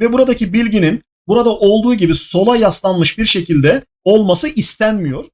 ve buradaki bilginin burada olduğu gibi sola yaslanmış bir şekilde olması istenmiyor.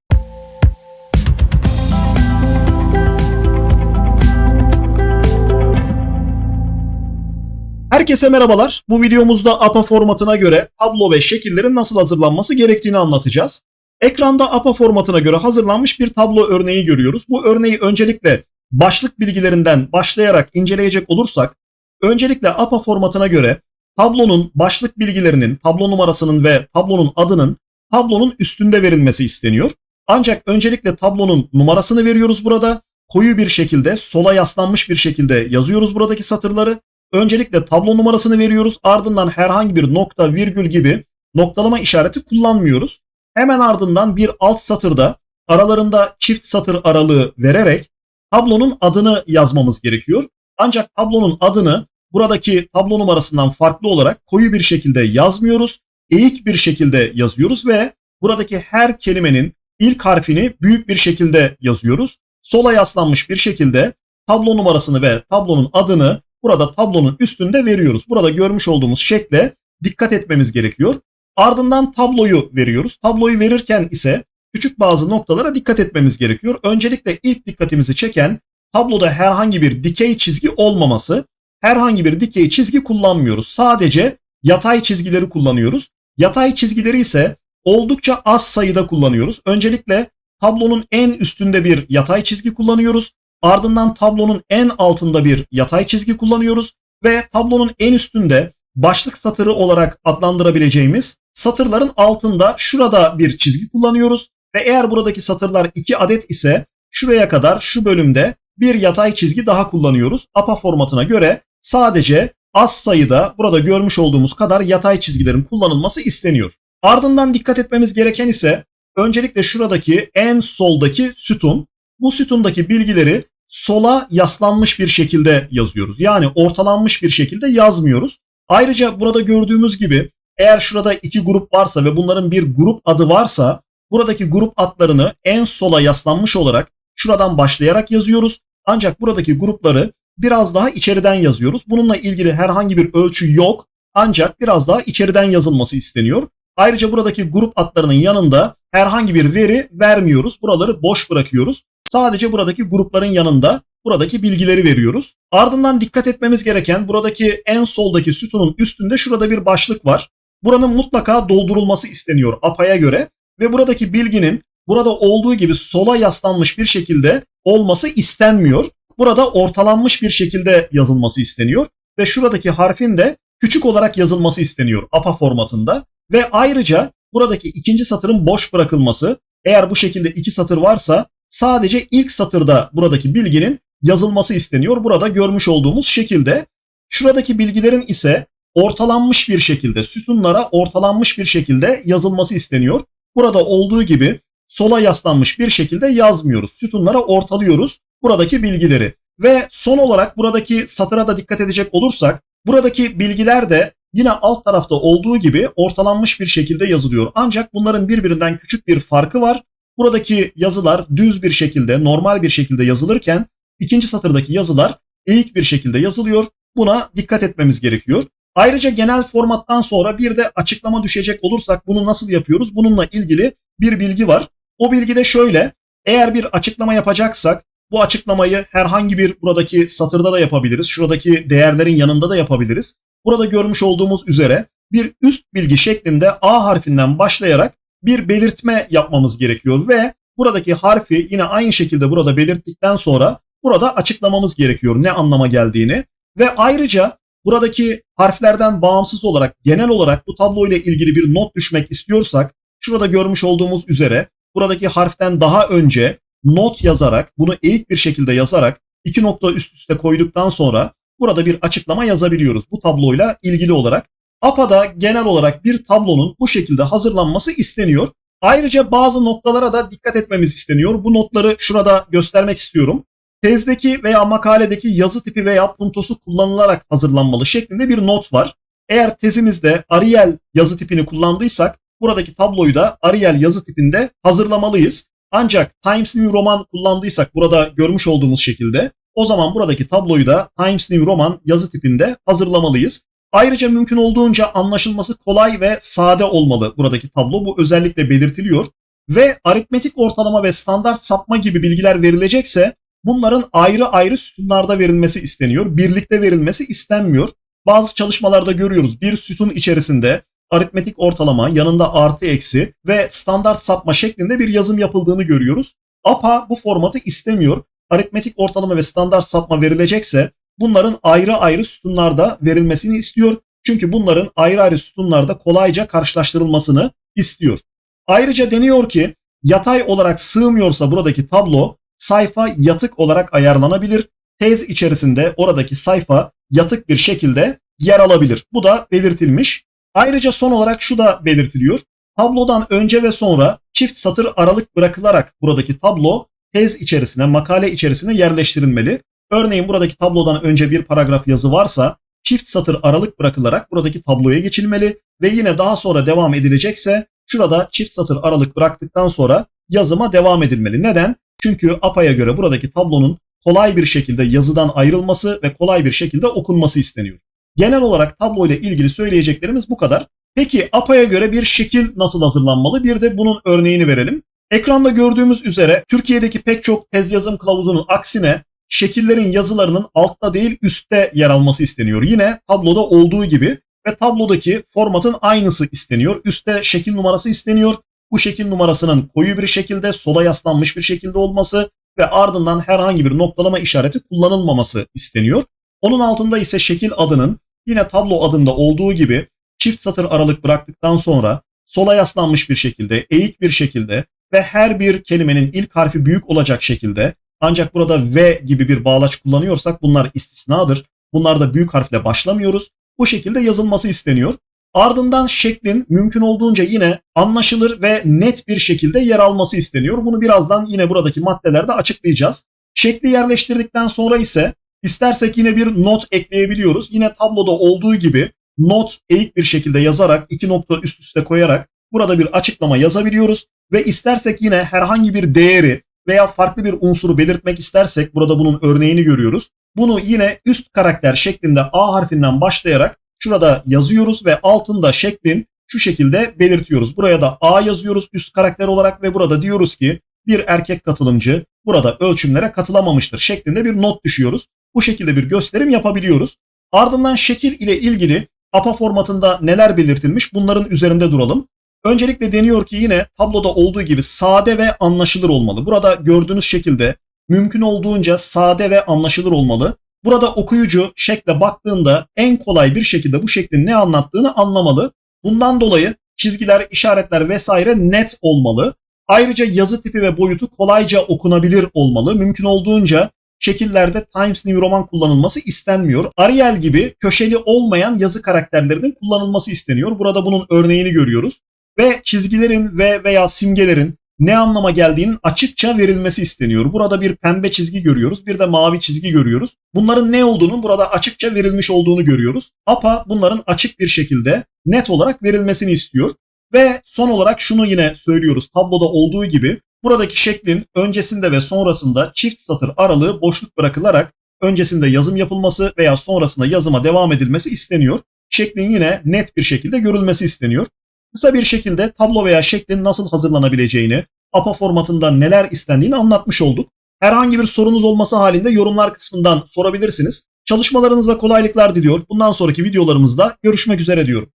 Herkese merhabalar. Bu videomuzda APA formatına göre tablo ve şekillerin nasıl hazırlanması gerektiğini anlatacağız. Ekranda APA formatına göre hazırlanmış bir tablo örneği görüyoruz. Bu örneği öncelikle başlık bilgilerinden başlayarak inceleyecek olursak, öncelikle APA formatına göre tablonun başlık bilgilerinin, tablo numarasının ve tablonun adının tablonun üstünde verilmesi isteniyor. Ancak öncelikle tablonun numarasını veriyoruz burada. Koyu bir şekilde, sola yaslanmış bir şekilde yazıyoruz buradaki satırları. Öncelikle tablo numarasını veriyoruz. Ardından herhangi bir nokta, virgül gibi noktalama işareti kullanmıyoruz. Hemen ardından bir alt satırda aralarında çift satır aralığı vererek tablonun adını yazmamız gerekiyor. Ancak tablonun adını buradaki tablo numarasından farklı olarak koyu bir şekilde yazmıyoruz. Eğik bir şekilde yazıyoruz ve buradaki her kelimenin ilk harfini büyük bir şekilde yazıyoruz. Sola yaslanmış bir şekilde tablo numarasını ve tablonun adını burada tablonun üstünde veriyoruz. Burada görmüş olduğumuz şekle dikkat etmemiz gerekiyor. Ardından tabloyu veriyoruz. Tabloyu verirken ise küçük bazı noktalara dikkat etmemiz gerekiyor. Öncelikle ilk dikkatimizi çeken tabloda herhangi bir dikey çizgi olmaması. Herhangi bir dikey çizgi kullanmıyoruz. Sadece yatay çizgileri kullanıyoruz. Yatay çizgileri ise oldukça az sayıda kullanıyoruz. Öncelikle tablonun en üstünde bir yatay çizgi kullanıyoruz. Ardından tablonun en altında bir yatay çizgi kullanıyoruz ve tablonun en üstünde başlık satırı olarak adlandırabileceğimiz satırların altında şurada bir çizgi kullanıyoruz ve eğer buradaki satırlar 2 adet ise şuraya kadar şu bölümde bir yatay çizgi daha kullanıyoruz. APA formatına göre sadece az sayıda burada görmüş olduğumuz kadar yatay çizgilerin kullanılması isteniyor. Ardından dikkat etmemiz gereken ise öncelikle şuradaki en soldaki sütun. Bu sütundaki bilgileri sola yaslanmış bir şekilde yazıyoruz. Yani ortalanmış bir şekilde yazmıyoruz. Ayrıca burada gördüğümüz gibi eğer şurada iki grup varsa ve bunların bir grup adı varsa buradaki grup adlarını en sola yaslanmış olarak şuradan başlayarak yazıyoruz. Ancak buradaki grupları biraz daha içeriden yazıyoruz. Bununla ilgili herhangi bir ölçü yok. Ancak biraz daha içeriden yazılması isteniyor. Ayrıca buradaki grup adlarının yanında herhangi bir veri vermiyoruz. Buraları boş bırakıyoruz. Sadece buradaki grupların yanında buradaki bilgileri veriyoruz. Ardından dikkat etmemiz gereken buradaki en soldaki sütunun üstünde şurada bir başlık var. Buranın mutlaka doldurulması isteniyor APA'ya göre ve buradaki bilginin burada olduğu gibi sola yaslanmış bir şekilde olması istenmiyor. Burada ortalanmış bir şekilde yazılması isteniyor ve şuradaki harfin de küçük olarak yazılması isteniyor APA formatında ve ayrıca buradaki ikinci satırın boş bırakılması eğer bu şekilde iki satır varsa sadece ilk satırda buradaki bilginin yazılması isteniyor. Burada görmüş olduğumuz şekilde şuradaki bilgilerin ise ortalanmış bir şekilde sütunlara ortalanmış bir şekilde yazılması isteniyor. Burada olduğu gibi sola yaslanmış bir şekilde yazmıyoruz. Sütunlara ortalıyoruz buradaki bilgileri. Ve son olarak buradaki satıra da dikkat edecek olursak buradaki bilgiler de yine alt tarafta olduğu gibi ortalanmış bir şekilde yazılıyor. Ancak bunların birbirinden küçük bir farkı var. Buradaki yazılar düz bir şekilde, normal bir şekilde yazılırken ikinci satırdaki yazılar eğik bir şekilde yazılıyor. Buna dikkat etmemiz gerekiyor. Ayrıca genel formattan sonra bir de açıklama düşecek olursak bunu nasıl yapıyoruz? Bununla ilgili bir bilgi var. O bilgi de şöyle. Eğer bir açıklama yapacaksak bu açıklamayı herhangi bir buradaki satırda da yapabiliriz. Şuradaki değerlerin yanında da yapabiliriz. Burada görmüş olduğumuz üzere bir üst bilgi şeklinde A harfinden başlayarak bir belirtme yapmamız gerekiyor ve buradaki harfi yine aynı şekilde burada belirttikten sonra burada açıklamamız gerekiyor ne anlama geldiğini ve ayrıca buradaki harflerden bağımsız olarak genel olarak bu tablo ile ilgili bir not düşmek istiyorsak şurada görmüş olduğumuz üzere buradaki harften daha önce not yazarak bunu eğik bir şekilde yazarak iki nokta üst üste koyduktan sonra burada bir açıklama yazabiliyoruz bu tabloyla ilgili olarak. APA'da genel olarak bir tablonun bu şekilde hazırlanması isteniyor. Ayrıca bazı noktalara da dikkat etmemiz isteniyor. Bu notları şurada göstermek istiyorum. Tezdeki veya makaledeki yazı tipi veya puntosu kullanılarak hazırlanmalı şeklinde bir not var. Eğer tezimizde Arial yazı tipini kullandıysak buradaki tabloyu da Arial yazı tipinde hazırlamalıyız. Ancak Times New Roman kullandıysak burada görmüş olduğumuz şekilde o zaman buradaki tabloyu da Times New Roman yazı tipinde hazırlamalıyız. Ayrıca mümkün olduğunca anlaşılması kolay ve sade olmalı buradaki tablo. Bu özellikle belirtiliyor. Ve aritmetik ortalama ve standart sapma gibi bilgiler verilecekse bunların ayrı ayrı sütunlarda verilmesi isteniyor. Birlikte verilmesi istenmiyor. Bazı çalışmalarda görüyoruz bir sütun içerisinde aritmetik ortalama yanında artı eksi ve standart sapma şeklinde bir yazım yapıldığını görüyoruz. APA bu formatı istemiyor. Aritmetik ortalama ve standart sapma verilecekse bunların ayrı ayrı sütunlarda verilmesini istiyor. Çünkü bunların ayrı ayrı sütunlarda kolayca karşılaştırılmasını istiyor. Ayrıca deniyor ki yatay olarak sığmıyorsa buradaki tablo sayfa yatık olarak ayarlanabilir. Tez içerisinde oradaki sayfa yatık bir şekilde yer alabilir. Bu da belirtilmiş. Ayrıca son olarak şu da belirtiliyor. Tablodan önce ve sonra çift satır aralık bırakılarak buradaki tablo tez içerisine, makale içerisine yerleştirilmeli. Örneğin buradaki tablodan önce bir paragraf yazı varsa çift satır aralık bırakılarak buradaki tabloya geçilmeli ve yine daha sonra devam edilecekse şurada çift satır aralık bıraktıktan sonra yazıma devam edilmeli. Neden? Çünkü APA'ya göre buradaki tablonun kolay bir şekilde yazıdan ayrılması ve kolay bir şekilde okunması isteniyor. Genel olarak tablo ile ilgili söyleyeceklerimiz bu kadar. Peki APA'ya göre bir şekil nasıl hazırlanmalı? Bir de bunun örneğini verelim. Ekranda gördüğümüz üzere Türkiye'deki pek çok tez yazım kılavuzunun aksine şekillerin yazılarının altta değil üstte yer alması isteniyor. Yine tabloda olduğu gibi ve tablodaki formatın aynısı isteniyor. Üstte şekil numarası isteniyor. Bu şekil numarasının koyu bir şekilde sola yaslanmış bir şekilde olması ve ardından herhangi bir noktalama işareti kullanılmaması isteniyor. Onun altında ise şekil adının yine tablo adında olduğu gibi çift satır aralık bıraktıktan sonra sola yaslanmış bir şekilde, eğik bir şekilde ve her bir kelimenin ilk harfi büyük olacak şekilde ancak burada V gibi bir bağlaç kullanıyorsak bunlar istisnadır. Bunlarda büyük harfle başlamıyoruz. Bu şekilde yazılması isteniyor. Ardından şeklin mümkün olduğunca yine anlaşılır ve net bir şekilde yer alması isteniyor. Bunu birazdan yine buradaki maddelerde açıklayacağız. Şekli yerleştirdikten sonra ise istersek yine bir not ekleyebiliyoruz. Yine tabloda olduğu gibi not eğik bir şekilde yazarak iki nokta üst üste koyarak burada bir açıklama yazabiliyoruz. Ve istersek yine herhangi bir değeri veya farklı bir unsuru belirtmek istersek burada bunun örneğini görüyoruz. Bunu yine üst karakter şeklinde A harfinden başlayarak şurada yazıyoruz ve altında şeklin şu şekilde belirtiyoruz. Buraya da A yazıyoruz üst karakter olarak ve burada diyoruz ki bir erkek katılımcı burada ölçümlere katılamamıştır şeklinde bir not düşüyoruz. Bu şekilde bir gösterim yapabiliyoruz. Ardından şekil ile ilgili APA formatında neler belirtilmiş bunların üzerinde duralım. Öncelikle deniyor ki yine tabloda olduğu gibi sade ve anlaşılır olmalı. Burada gördüğünüz şekilde mümkün olduğunca sade ve anlaşılır olmalı. Burada okuyucu şekle baktığında en kolay bir şekilde bu şeklin ne anlattığını anlamalı. Bundan dolayı çizgiler, işaretler vesaire net olmalı. Ayrıca yazı tipi ve boyutu kolayca okunabilir olmalı. Mümkün olduğunca şekillerde Times New Roman kullanılması istenmiyor. Arial gibi köşeli olmayan yazı karakterlerinin kullanılması isteniyor. Burada bunun örneğini görüyoruz ve çizgilerin ve veya simgelerin ne anlama geldiğinin açıkça verilmesi isteniyor. Burada bir pembe çizgi görüyoruz, bir de mavi çizgi görüyoruz. Bunların ne olduğunu burada açıkça verilmiş olduğunu görüyoruz. APA bunların açık bir şekilde net olarak verilmesini istiyor. Ve son olarak şunu yine söylüyoruz. Tabloda olduğu gibi buradaki şeklin öncesinde ve sonrasında çift satır aralığı boşluk bırakılarak öncesinde yazım yapılması veya sonrasında yazıma devam edilmesi isteniyor. Şeklin yine net bir şekilde görülmesi isteniyor. Kısa bir şekilde tablo veya şeklin nasıl hazırlanabileceğini, APA formatında neler istendiğini anlatmış olduk. Herhangi bir sorunuz olması halinde yorumlar kısmından sorabilirsiniz. Çalışmalarınızda kolaylıklar diliyor. Bundan sonraki videolarımızda görüşmek üzere diyorum.